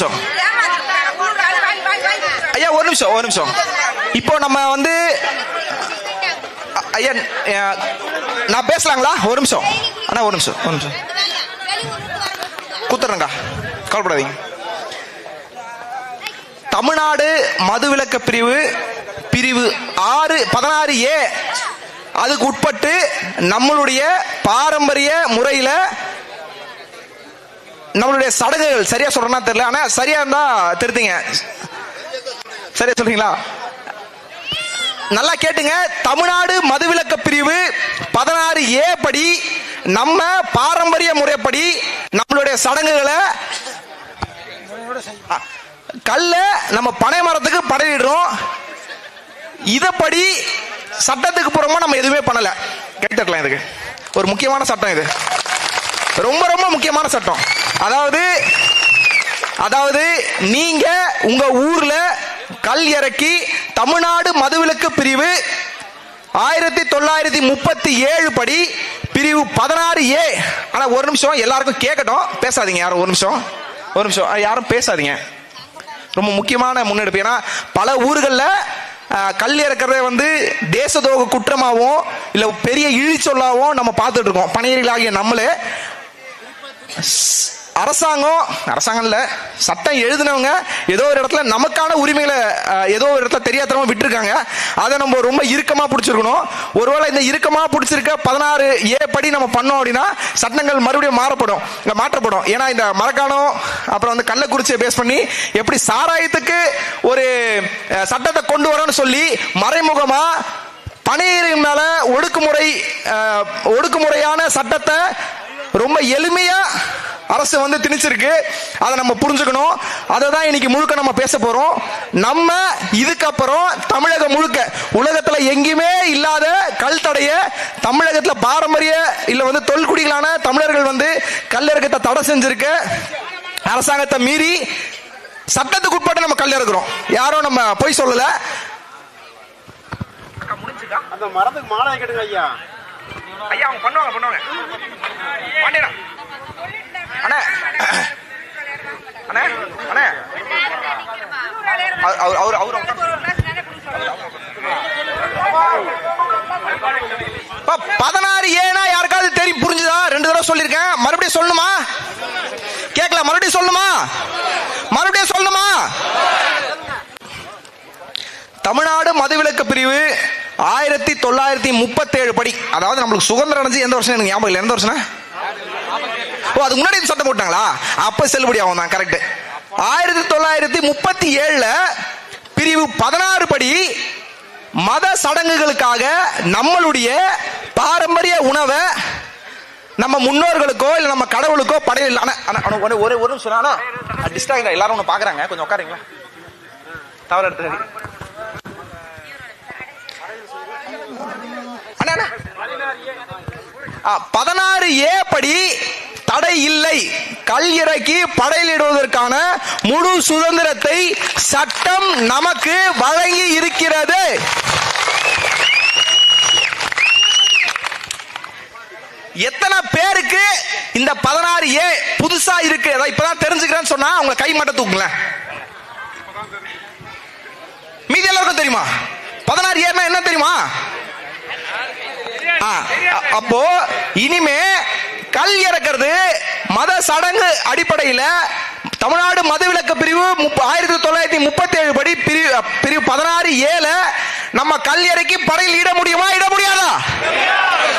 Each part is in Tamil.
நிமிஷம். ஐயா ஒரு நிமிஷம் ஒரு நிமிஷம். இப்போ நம்ம வந்து ஐயா நான் பேசலாங்களா? ஒரு நிமிஷம். அண்ணா ஒரு நிமிஷம் ஒரு நிமிஷம். கூத்துறேங்க கவலைப்படாதீங்க. தமிழ்நாடு மதுவிலக்க பிரிவு பிரிவு ஆறு பதினாறு ஏ அதுக்கு உட்பட்டு நம்மளுடைய பாரம்பரிய முறையில நம்மளுடைய சடங்குகள் சரியா சொல்றேன்னா தெரியல ஆனா சரியா இருந்தா திருத்திங்க. சரியா சொல்றீங்களா? நல்லா கேட்டுங்க. தமிழ்நாடு மதுவிலக்க பிரிவு பதினாறு ஏ படி நம்ம பாரம்பரிய முறைப்படி நம்மளுடைய சடங்குகளை கல்ல நம்ம பனை மரத்துக்கு படையிடுறோம். இதப்படி சட்டத்துக்கு புறமா நம்ம எதுவுமே பண்ணல. கேட்டுக்கலாம் இதுக்கு. ஒரு முக்கியமான சட்டம் இது. ரொம்ப ரொம்ப முக்கியமான சட்டம். அதாவது அதாவது நீங்க உங்க ஊர்ல கல் இறக்கி தமிழ்நாடு மதுவிலக்கு பிரிவு ஆயிரத்தி தொள்ளாயிரத்தி முப்பத்தி ஏழு படி பிரிவு பதினாறு ஏ. ஆனா ஒரு நிமிஷம் எல்லாருக்கும் கேட்கட்டும் பேசாதீங்க யாரும் ஒரு நிமிஷம். ஒரு நிமிஷம். யாரும் பேசாதீங்க. ரொம்ப முக்கியமான முன்னெடுப்பு. ஏன்னா பல ஊர்களில் கல் இறக்கிறத வந்து தேசதோக குற்றமாகவும் இல்லை பெரிய இழிச்சொல்லாகவும் நம்ம பார்த்துட்டு இருக்கோம். பணியர்களாகிய நம்மளே. அரசாங்கம் அரசாங்கம் இல்ல சட்டம் எழுதினவங்க ஏதோ ஒரு இடத்துல நமக்கான உரிமைகளை ஏதோ ஒரு இடத்துல தெரியாதனமா விட்டுருக்காங்க. அதை நம்ம ரொம்ப இறுக்கமா பிடிச்சிருக்கணும். ஒருவேளை இந்த இறுக்கமா பிடிச்சிருக்க பதினாறு ஏ படி நம்ம பண்ணோம் அப்படின்னா சட்டங்கள் மறுபடியும் மாறப்படும் இல்ல மாற்றப்படும். ஏன்னா இந்த மரக்காணம் அப்புறம் வந்து கள்ளக்குறிச்சியை பேஸ் பண்ணி எப்படி சாராயத்துக்கு ஒரு சட்டத்தை கொண்டு வரணும்னு சொல்லி மறைமுகமா பணியிரின் மேல ஒடுக்குமுறை ஒடுக்குமுறையான சட்டத்தை ரொம்ப எளிமையா அரசு வந்து திணிச்சிருக்கு. அதை நம்ம புரிஞ்சுக்கணும். அதை தான் இன்னைக்கு முழுக்க நம்ம பேச போறோம். நம்ம இதுக்கப்புறம் தமிழகம் முழுக்க உலகத்துல எங்கேயுமே இல்லாத கல் தடைய தமிழகத்துல பாரம்பரிய இல்ல வந்து தொல்குடிகளான தமிழர்கள் வந்து கல்லிறக்கத்தை தடை செஞ்சிருக்க. அரசாங்கத்தை மீறி சட்டத்துக்கு உட்பட்டு நம்ம கல் இறக்குறோம் யாரும் நம்ம பொய் சொல்லல. அந்த மரத்துக்கு மாலை கட்டுங்க ஐயா. ஐயா அவங்க பண்ணுவாங்க பண்ணுவாங்க. அண்ணே. அண்ணே அண்ணே. அவர் அவர் அவர் பதினாறு ஏனா யாருக்காவது தெரியும் புரிஞ்சுதா? ரெண்டு தடவை சொல்லியிருக்கேன். மறுபடியும் சொல்லணுமா? கேட்கல மறுபடியும் சொல்லணுமா? மறுபடியும் சொல்லணுமா? தமிழ்நாடு மதுவிலக்கு பிரிவு ஆயிரத்தி தொள்ளாயிரத்தி முப்பத்தேழு படி. அதாவது நம்மளுக்கு சுதந்திரம் அடைஞ்சு எந்த வருஷம் எனக்கு ஞாபகம் இல்லை. எந்த வருஷம் ஓ அதுக்கு முன்னாடி சட்டம் போட்டாங்களா? அப்ப செல்லுபடி ஆகும் தான் கரெக்ட் ஆயிரத்தி தொள்ளாயிரத்தி முப்பத்தி ஏழுல பிரிவு பதினாறு படி மத சடங்குகளுக்காக நம்மளுடைய பாரம்பரிய உணவை நம்ம முன்னோர்களுக்கோ இல்ல நம்ம கடவுளுக்கோ படையில் ஆனா ஒரு ஒரு ஒரு நிமிஷம் எல்லாரும் ஒன்று பாக்குறாங்க. கொஞ்சம் உட்காருங்களா தவறு எடுத்து அண்ணா, பதினாறு ஏ படி தடை இல்லை. கல் இறக்கி படையிலிடுவதற்கான முழு சுதந்திரத்தை சட்டம் நமக்கு வழங்கி இருக்கிறது. எத்தனை பேருக்கு இந்த பதினாறு ஏ புதுசா இருக்கு? இப்பதான் தெரிஞ்சுக்கிறேன்னு சொன்னா அவங்க கை மட்டும் தூக்குங்களேன். மீதி எல்லாருக்கும் தெரியுமா? பதினாறு ஏன்னா என்ன தெரியுமா? அப்போ இனிமே கல் இறக்கிறது மத சடங்கு அடிப்படையில தமிழ்நாடு மதுவிலக்கு பிரிவு ஆயிரத்தி தொள்ளாயிரத்தி முப்பத்தி ஏழு படி பிரிவு பிரிவு பதினாறு ஏழு நம்ம கல் இறக்கி படையில் இட முடியுமா இட முடியாதா?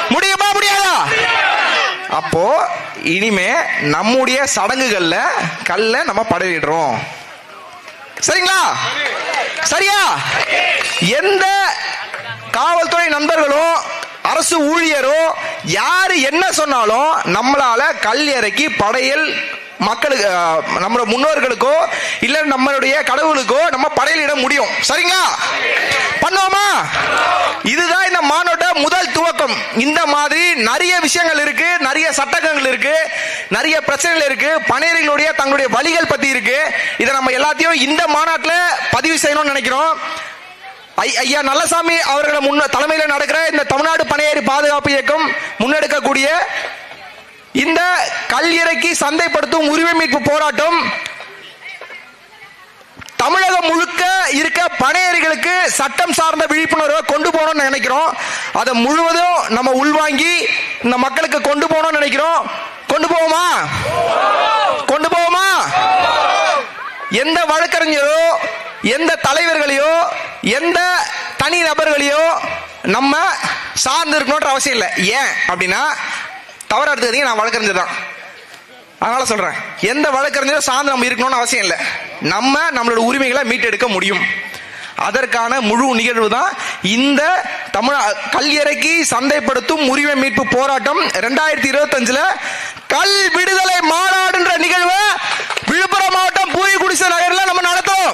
முடியுமா முடியாதா? அப்போ இனிமே நம்முடைய சடங்குகள்ல கல்ல நம்ம படையிடுறோம். சரிங்களா? சரியா? எந்த காவல்துறை நண்பர்களும் ஊழியரோ யாரு என்ன சொன்னாலும் நம்மளால கல் இறக்கி படையல் மக்களுக்கு நம்மளோட நம்ம முன்னோர்களுக்கோ இல்ல நம்மளுடைய கடவுளுக்கோ நம்ம படையலிட முடியும். சரிங்களா? பண்ணுவோமா? இதுதான் இந்த மானோட முதல் துவக்கம். இந்த மாதிரி நிறைய விஷயங்கள் இருக்கு நிறைய சட்டங்கள் இருக்கு நிறைய பிரச்சனைகள் இருக்கு பணியர்களுடைய தங்களுடைய வழிகள் பத்தி இருக்கு. இதை நம்ம எல்லாத்தையும் இந்த மாநாட்டில் பதிவு செய்யணும்னு நினைக்கிறோம். ஐயா நல்லசாமி அவர்களை முன்ன தலைமையில் நடக்கிற இந்த தமிழ்நாடு பனையேறி பாதுகாப்பு இயக்கம் முன்னெடுக்கக்கூடிய இந்த கல் இறக்கி சந்தைப்படுத்தும் உரிமை மீட்பு போராட்டம் தமிழகம் முழுக்க இருக்க பணையர்களுக்கு சட்டம் சார்ந்த விழிப்புணர்வை கொண்டு போகணும்னு நினைக்கிறோம். அதை முழுவதும் நம்ம உள்வாங்கி இந்த மக்களுக்கு கொண்டு போகணும்னு நினைக்கிறோம். கொண்டு போவோமா? கொண்டு போவோமா? எந்த வழக்கறிஞரோ எந்த தலைவர்களையோ எந்த தனி நபர்களையோ நம்ம சார்ந்து இருக்கணுன்ற அவசியம் இல்லை. ஏன் அப்படின்னா தவறா எடுத்துக்கிறீங்க நான் வழக்கறிஞர் தான். அதனால சொல்றேன். எந்த வழக்கறிஞரும் சார்ந்து நம்ம இருக்கணும்னு அவசியம் இல்லை. நம்ம நம்மளோட உரிமைகளை மீட்டெடுக்க முடியும். அதற்கான முழு நிகழ்வு தான் இந்த தமிழ் கல்வியறைக்கு சந்தைப்படுத்தும் உரிமை மீட்பு போராட்டம் ரெண்டாயிரத்தி இருபத்தஞ்சுல கல் விடுதலை மாநாடுன்ற நிகழ்வு விழுப்புரம் மாவட்டம் பூரி குடிசை நகரில் நம்ம நடத்துறோம்.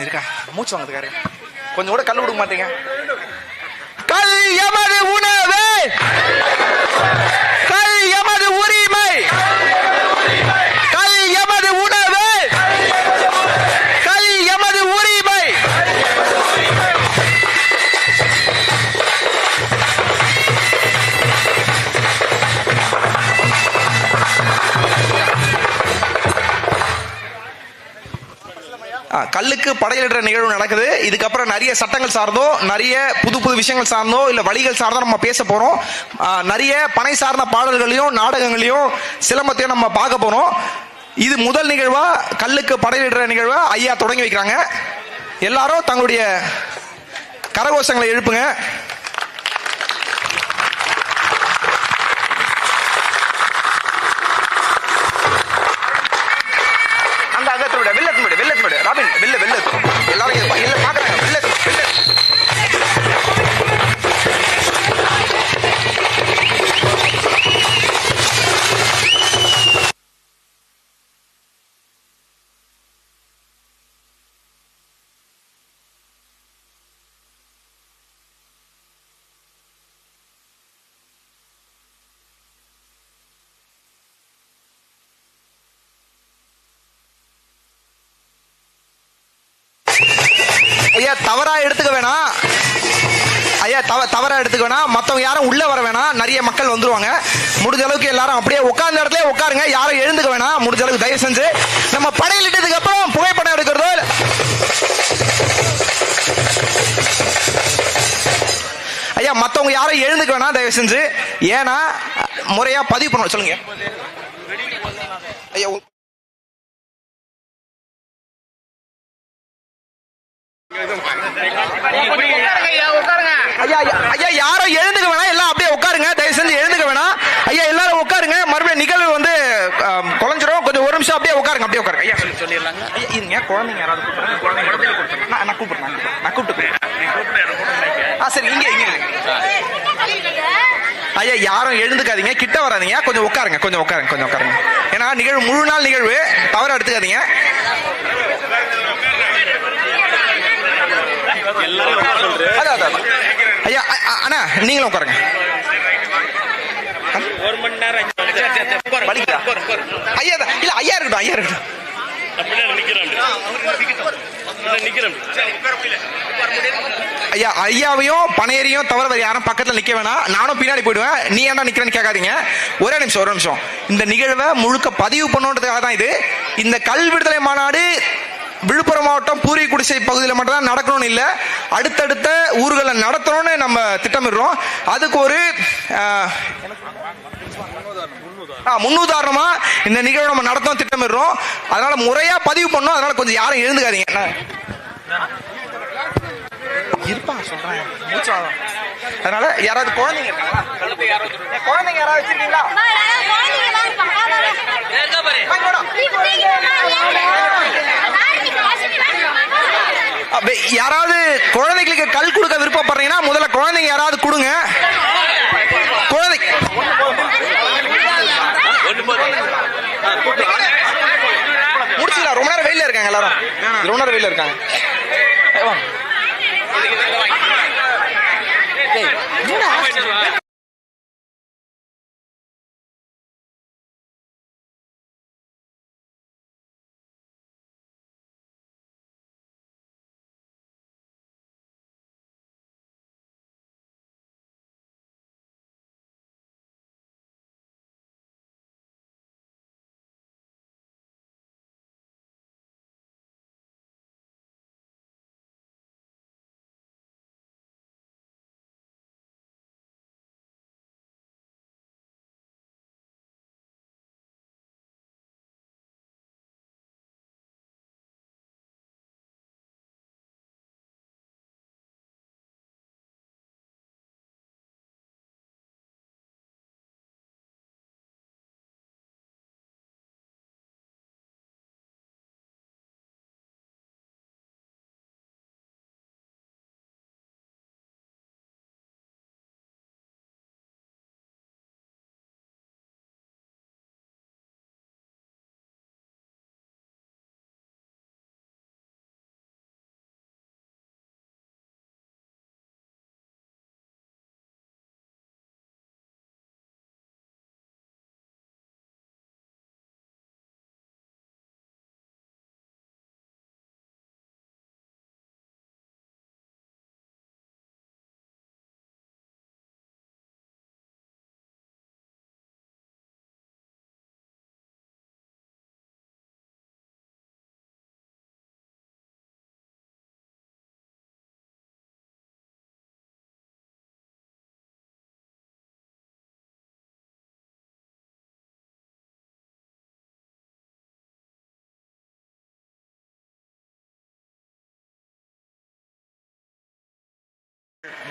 இருக்கா மூச்சு வாங்குறதுக்காரு கொஞ்சம் கூட கல் கொடுக்க மாட்டீங்க. கல் எமது உணவு! கல்லுக்கு படையிடுற நிகழ்வு நடக்குது. இதுக்கப்புறம் நிறைய சட்டங்கள் சார்ந்தோ நிறைய புது புது விஷயங்கள் சார்ந்தோ இல்ல வழிகள் சார்ந்தோ நம்ம பேச போறோம். நிறைய பனை சார்ந்த பாடல்களையும் நாடகங்களையும் சிலம்பத்தையும் நம்ம பார்க்க போறோம். இது முதல் நிகழ்வா? கல்லுக்கு படையிடுற நிகழ்வா? ஐயா தொடங்கி வைக்கிறாங்க. எல்லாரும் தங்களுடைய கரகோஷங்களை எழுப்புங்க. எல்லாரும் இங்க ஐயா தவறா எடுத்துக்க வேணாம் ஐயா தவ தவறா எடுத்துக்க வேணாம் மற்றவங்க யாரும் உள்ள வர வேணாம் நிறைய மக்கள் வந்துருவாங்க. முடிஞ்ச அளவுக்கு எல்லாரும் அப்படியே உட்கார்ந்த இடத்துல உட்காருங்க. யாரும் எழுந்துக்க வேணாம் முடிஞ்ச அளவுக்கு தயவு செஞ்சு நம்ம படையிலிட்டதுக்கு அப்புறம் புகைப்படம் எடுக்கிறதோ ஐயா மற்றவங்க யாரும் எழுந்துக்க வேணாம் தயவு செஞ்சு. ஏன்னா முறையா பதிவு பண்ணணும். சொல்லுங்க. ஐயா ஐயா ஐயா, யாரும் எழுந்துக்க வேணாம். எல்லாம் அப்படியே உட்காருங்க. தயவு செஞ்சு எழுந்துக்க வேணாம். ஐயா எல்லாரும் உட்காருங்க. மறுபடியும் நிகழ்வு வந்து ஆம், குலைஞ்சிரும் கொஞ்சம் ஒரு நிமிஷம் அப்படியே உட்காருங்க அப்படியே உட்காருங்க. ஐயா சொல்லி சொல்லிடலாங்க. ஐயா இருங்க. குழந்தைங்க யாராவது கூப்பிடுறாங்க? குழந்தைங்க கூப்பிடுறேன். நான் நான் கூப்பிடுறேன் நான் கூப்பிட்டு ஆ சரி இங்க. ஐயா யாரும் எழுந்துக்காதீங்க. கிட்ட வராதீங்க. கொஞ்சம் உட்காருங்க கொஞ்சம் உட்காருங்க கொஞ்சம் உட்காருங்க. ஏன்னா நிகழ்வு முழு நாள் நிகழ்வு. தவற எடுத்துக்காதீங்க. அதான். ஐயா அண்ணா நீங்களும் உட்காருங்க. ஒரு மணி நேரம்? ஐயா தான். இல்ல ஐயா இருக்கட்டும் ஐயா இருக்கட்டும். அப்படியே நிக்கிறேன் நிக்கிறேன் ஐயா ஐயாவையும் பனையரையும் தவிர வேற யாரும் பக்கத்துல நிக்க வேணாம். நானும் பின்னாடி போயிடுவேன். நீ ஏன்டா நிக்கிறேன்னு கேட்காதீங்க. ஒரே நிமிஷம் ஒரு நிமிஷம். இந்த நிகழ்வை முழுக்க பதிவு பண்ணுன்றதுக்காக தான் இது. இந்த கல் விடுதலை மாநாடு விழுப்புரம் மாவட்டம் பூரி குடிசை பகுதியில் மட்டும் தான் நடக்கணும்னு இல்லை. அடுத்தடுத்த ஊர்களை நடத்தணும்னு நம்ம திட்டமிடுறோம். அதுக்கு ஒரு முன்னுதாரணமா இந்த நிகழ்வு நம்ம நடத்தவும் திட்டமிடுறோம். அதனால முறையா பதிவு பண்ணோம் அதனால கொஞ்சம் யாரும் எழுந்துக்காதீங்க? இருப்பா சொல்றேன். அதனால யாராவது குழந்தைங்க குழந்தைங்க யாராவது வச்சிருக்கீங்களா? யாராவது குழந்தைகளுக்கு கல் கொடுக்க விருப்பப்படுறீங்கன்னா முதல்ல குழந்தைங்க யாராவது கொடுங்க. குழந்தை முடிச்சுக்கலாம். ரொம்ப நேரம் வெயில இருக்காங்க எல்லாரும். ரொம்ப நேரம் வெயில இருக்காங்க.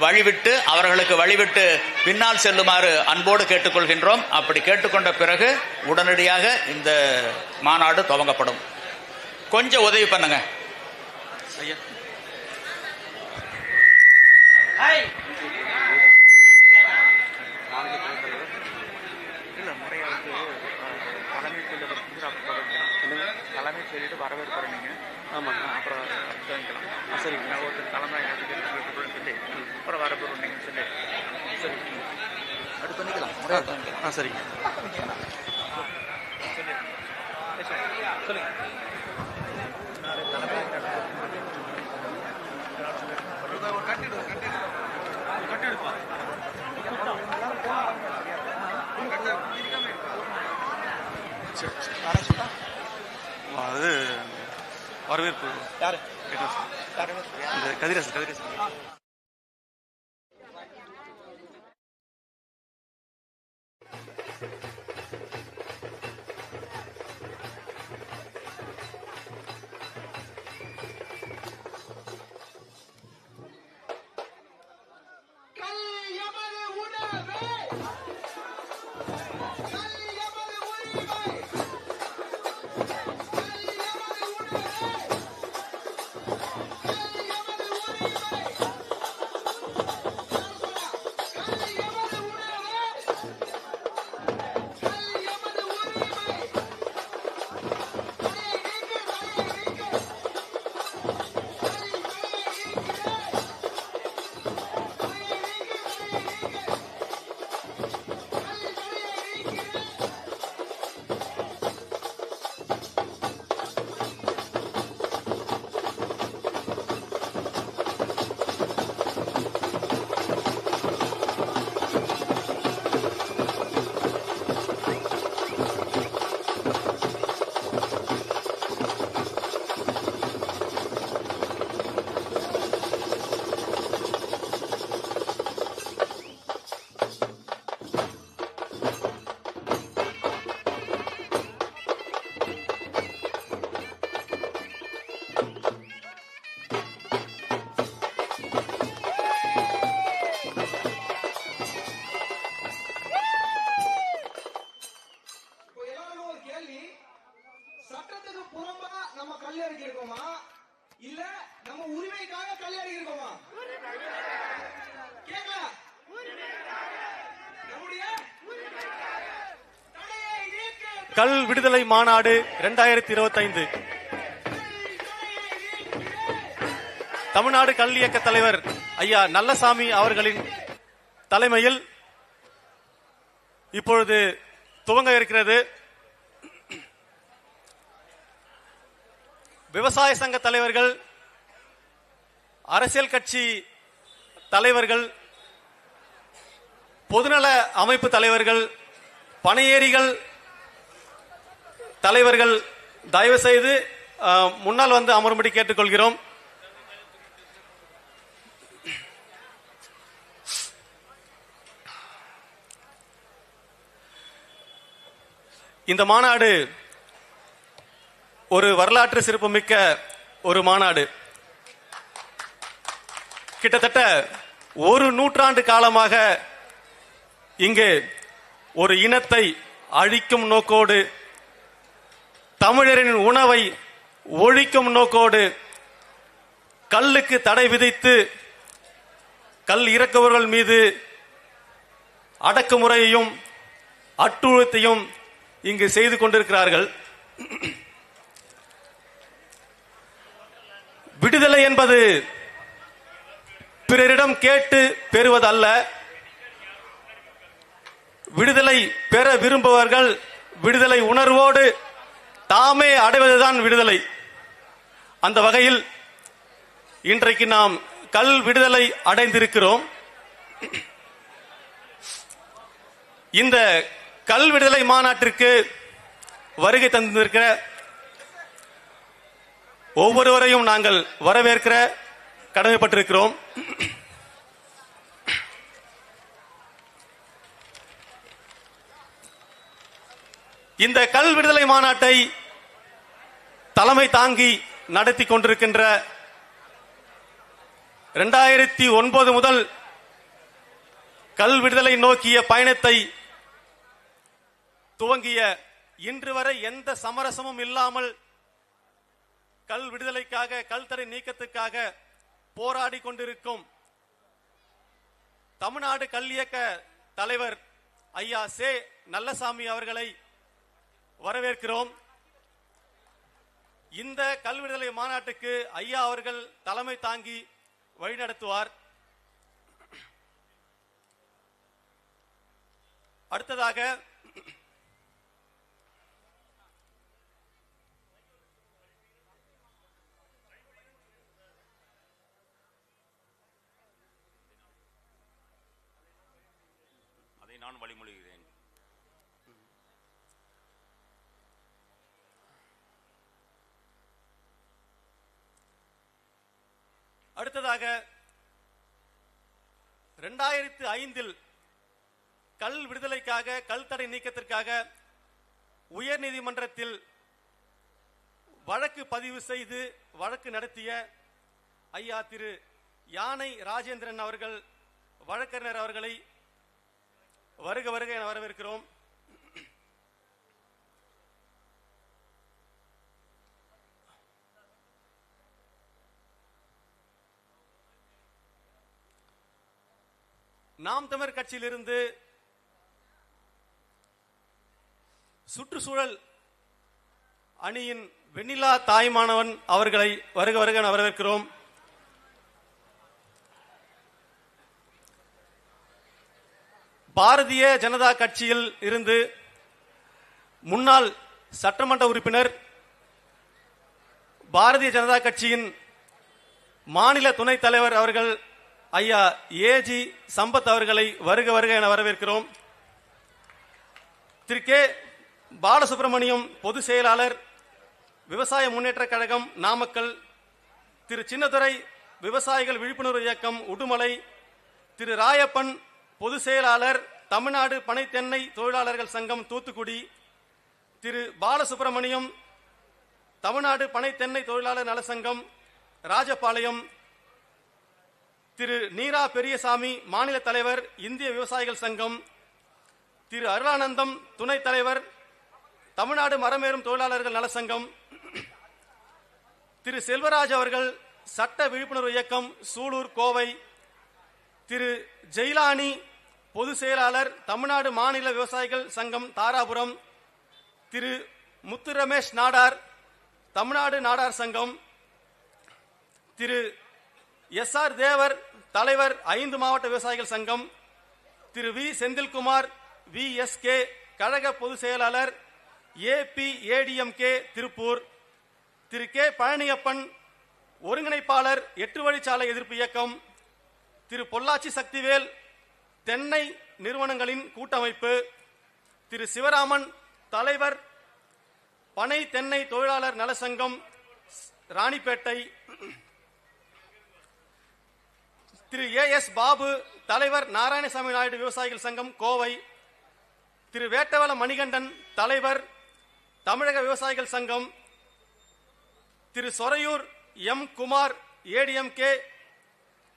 வழிவிட்டு அவர்களுக்கு வழிவிட்டு பின்னால் செல்லுமாறு அன்போடு கேட்டுக்கொள்கின்றோம். அப்படி கேட்டுக்கொண்ட பிறகு உடனடியாக இந்த மாநாடு துவங்கப்படும். கொஞ்சம் உதவி பண்ணுங்க. தலைமை சொல்லிட்டு வரவேற்பு நீங்க ஆமாங்க. அப்புறம் துவங்கிக்கலாம் சரி நான் ஒருத்தர் கேட்டுக்கொள்ளுன்னு சொல்லி அப்புறம் வரவேற்பு நீங்கன்னு சொல்லி. சரி. அப்படி பண்ணிக்கலாம். முறையாக துவங்கிக்கலாம். ஆ சரிங்க. அது வரவேற்பு. யாரு? கதிரேசன் கதிரேசன். கல் விடுதலை மாநாடு இரண்டாயிரத்தி இருபத்தைந்து. தமிழ்நாடு கல் இயக்க தலைவர் ஐயா நல்லசாமி அவர்களின் தலைமையில் இப்பொழுது துவங்க இருக்கிறது. விவசாய சங்க தலைவர்கள் அரசியல் கட்சி தலைவர்கள் பொதுநல அமைப்பு தலைவர்கள் பணியேறிகள் தலைவர்கள் தயவு செய்து முன்னால் வந்து அமரும்படி கேட்டுக்கொள்கிறோம். இந்த மாநாடு ஒரு வரலாற்று சிறப்புமிக்க ஒரு மாநாடு. கிட்டத்தட்ட ஒரு நூற்றாண்டு காலமாக இங்கு ஒரு இனத்தை அழிக்கும் நோக்கோடு தமிழரின் உணவை ஒழிக்கும் நோக்கோடு கல்லுக்கு தடை விதித்து கல் இறக்கவர்கள் மீது அடக்குமுறையையும் அட்டுழுத்தையும் இங்கு செய்து கொண்டிருக்கிறார்கள். விடுதலை என்பது பிறரிடம் கேட்டு பெறுவதல்ல. விடுதலை பெற விரும்புவர்கள் விடுதலை உணர்வோடு தாமே அடைவதுதான் விடுதலை. அந்த வகையில் இன்றைக்கு நாம் கல் விடுதலை அடைந்திருக்கிறோம். இந்த கல் விடுதலை மாநாட்டிற்கு வருகை தந்திருக்கிற ஒவ்வொருவரையும் நாங்கள் வரவேற்கிற கடமைப்பட்டிருக்கிறோம். இந்த கல் விடுதலை மாநாட்டை தலைமை தாங்கி நடத்தி கொண்டிருக்கின்ற ரெண்டாயிரத்தி ஒன்பது முதல் கல் விடுதலை நோக்கிய பயணத்தை துவங்கிய இன்று வரை எந்த சமரசமும் இல்லாமல் கல் விடுதலைக்காக கல்தடை நீக்கத்துக்காக போராடி கொண்டிருக்கும் தமிழ்நாடு கல் இயக்க தலைவர் ஐயா சே நல்லசாமி அவர்களை வரவேற்கிறோம். இந்த கல்விடுதலை மாநாட்டுக்கு ஐயா அவர்கள் தலைமை தாங்கி வழிநடத்துவார் அடுத்ததாக அதை நான் வழிமொழிகிறேன். அடுத்ததாக இரண்டாயிரத்து ஐந்தில் கல் விடுதலைக்காக கல் தடை நீக்கத்திற்காக உயர் நீதிமன்றத்தில் வழக்கு பதிவு செய்து வழக்கு நடத்திய ஐயா திரு யானை ராஜேந்திரன் அவர்கள் வழக்கறிஞர் அவர்களை வருக வருக என வரவேற்கிறோம். நாம் தமிழர் கட்சியிலிருந்து சுற்றுச்சூழல் அணியின் வெண்ணிலா தாய்மானவன் அவர்களை வருக வருக வரவேற்கிறோம். பாரதிய ஜனதா கட்சியில் இருந்து முன்னாள் சட்டமன்ற உறுப்பினர் பாரதிய ஜனதா கட்சியின் மாநில துணைத் தலைவர் அவர்கள் ஐயா ஏஜி சம்பத் அவர்களை வருக வருக என வரவேற்கிறோம். திரு கே பாலசுப்ரமணியம் பொதுச் செயலாளர் விவசாய முன்னேற்றக் கழகம் நாமக்கல் திரு சின்னதுரை விவசாயிகள் விழிப்புணர்வு இயக்கம் உடுமலை திரு ராயப்பன் பொதுச் செயலாளர் தமிழ்நாடு பனை தென்னை தொழிலாளர்கள் சங்கம் தூத்துக்குடி திரு பாலசுப்ரமணியம் தமிழ்நாடு பனை தென்னை தொழிலாளர் நலசங்கம் ராஜபாளையம் திரு நீரா பெரியசாமி மாநில தலைவர் இந்திய விவசாயிகள் சங்கம் திரு அருளானந்தம் துணைத் தலைவர் தமிழ்நாடு மரமேறும் தொழிலாளர்கள் நலசங்கம் திரு செல்வராஜ் அவர்கள் சட்ட விழிப்புணர்வு இயக்கம் சூலூர் கோவை திரு ஜெயிலானி பொதுச் செயலாளர் தமிழ்நாடு மாநில விவசாயிகள் சங்கம் தாராபுரம் திரு முத்து ரமேஷ் நாடார் தமிழ்நாடு நாடார் சங்கம் திரு எஸ் ஆர் தேவர் தலைவர் ஐந்து மாவட்ட விவசாயிகள் சங்கம் Thiru V Senthilkumar V S K கழக பொதுச் செயலாளர் AB ADMK Tiruppur. Thiru K Palaniappan ஒருங்கிணைப்பாளர் எட்டு வழிச்சாலை எதிர்ப்பு இயக்கம். திரு பொள்ளாச்சி சக்திவேல் தென்னை நிறுவனங்களின் கூட்டமைப்பு. திரு சிவராமன் தலைவர் பனை தென்னை தொழிலாளர் நலசங்கம் ராணிப்பேட்டை. திரு ஏ எஸ் பாபு தலைவர் நாராயணசாமி நாயுடு விவசாயிகள் சங்கம் கோவை. திரு வேட்டவல மணிகண்டன் தலைவர் தமிழக விவசாயிகள் சங்கம். Thiru Soraiyur M Kumar ADMK.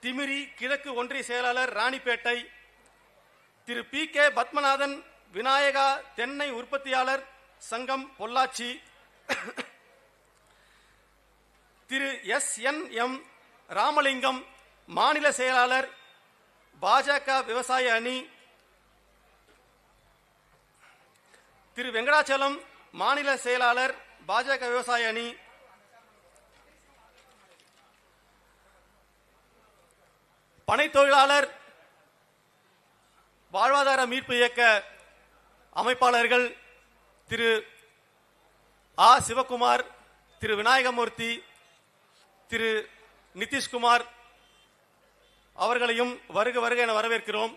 Timiri கிழக்கு ஒன்றிய செயலாளர் ராணிப்பேட்டை. திரு பி கே பத்மநாதன் விநாயகா தென்னை உற்பத்தியாளர் சங்கம் Pollachi. Thiru S N M Ramalingam மாநில செயலாளர் பாஜக விவசாய அணி திரு வெங்கடாச்சலம் மாநில செயலாளர் பாஜக விவசாய அணி பனை தொழிலாளர் வாழ்வாதார மீட்பு இயக்க அமைப்பாளர்கள் திரு ஆ. சிவகுமார் திரு விநாயகமூர்த்தி திரு நிதிஷ்குமார் அவர்களையும் வருக வருக என வரவேற்கிறோம்.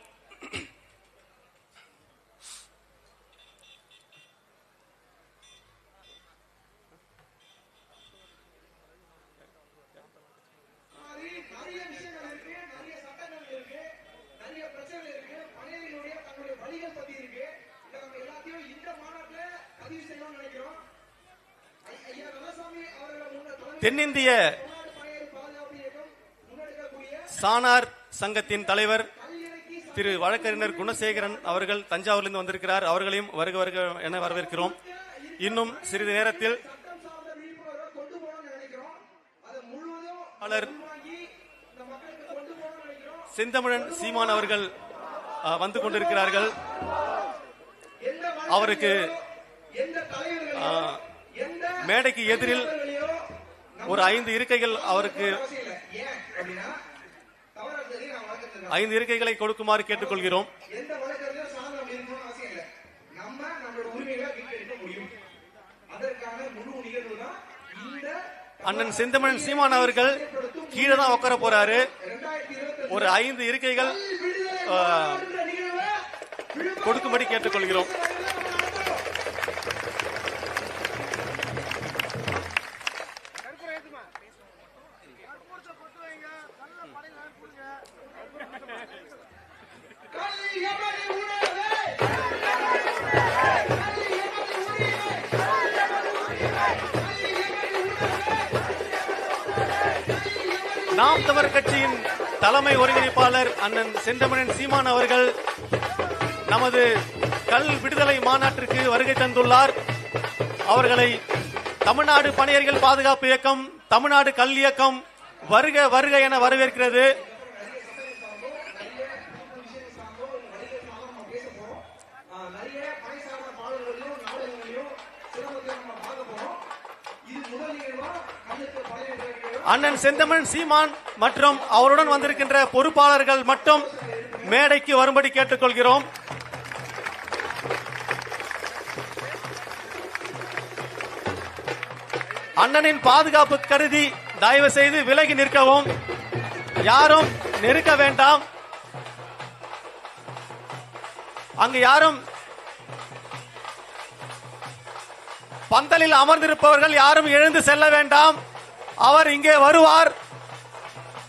தென்னிந்திய தமிழ்நாடு பணியாளர் பாதுகாப்பு இயக்கம் முன்னெடுக்கக்கூடிய சானார் சங்கத்தின் தலைவர் திரு வழக்கறிஞர் குணசேகரன் அவர்கள் தஞ்சாவூரிலிருந்து வந்திருக்கிறார். அவர்களையும் வருக வருக என வரவேற்கிறோம். இன்னும் சிறிது நேரத்தில் செந்தமிழன் சீமான் அவர்கள் வந்து கொண்டிருக்கிறார்கள். அவருக்கு மேடைக்கு எதிரில் ஒரு ஐந்து இருக்கைகள் அவருக்கு ஐந்து இருக்கைகளை கொடுக்குமாறு கேட்டுக்கொள்கிறோம். அண்ணன் செந்தமிழன் சீமான் அவர்கள் கீழே தான் உட்கார போறாரு. ஒரு ஐந்து இருக்கைகள் கொடுக்கும்படி கேட்டுக்கொள்கிறோம். ஒருங்கிணைப்பாளர் அண்ணன் செந்தமிழன் சீமான் அவர்கள் நமது கல் விடுதலை மாநாட்டிற்கு வருகை தந்துள்ளார். அவர்களை தமிழ்நாடு பணியர்கள் பாதுகாப்பு இயக்கம் தமிழ்நாடு கல் இயக்கம் வருக வருக என வரவேற்கிறது நிறைய பணி சார்ந்த பாடல்களையும் நாடகங்களையும் சிரமத்தையும் நம்ம பார்க்க போறோம் இது முதல் நிகழ்வா கண்ணுக்கு பழைய நிகழ்வு அண்ணன் செந்தமிழன் சீமான் மற்றும் அவருடன் வந்திருக்கின்ற பொறுப்பாளர்கள் மட்டும் மேடைக்கு வரும்படி கேட்டுக்கொள்கிறோம். அண்ணனின் பாதுகாப்பு கருதி தயவு செய்து விலகி நிற்கவும். யாரும் நெருக்க வேண்டாம். அங்கு யாரும் பந்தலில் அமர்ந்திருப்பவர்கள் யாரும் எழுந்து செல்ல வேண்டாம். அவர் இங்கே வருவார்.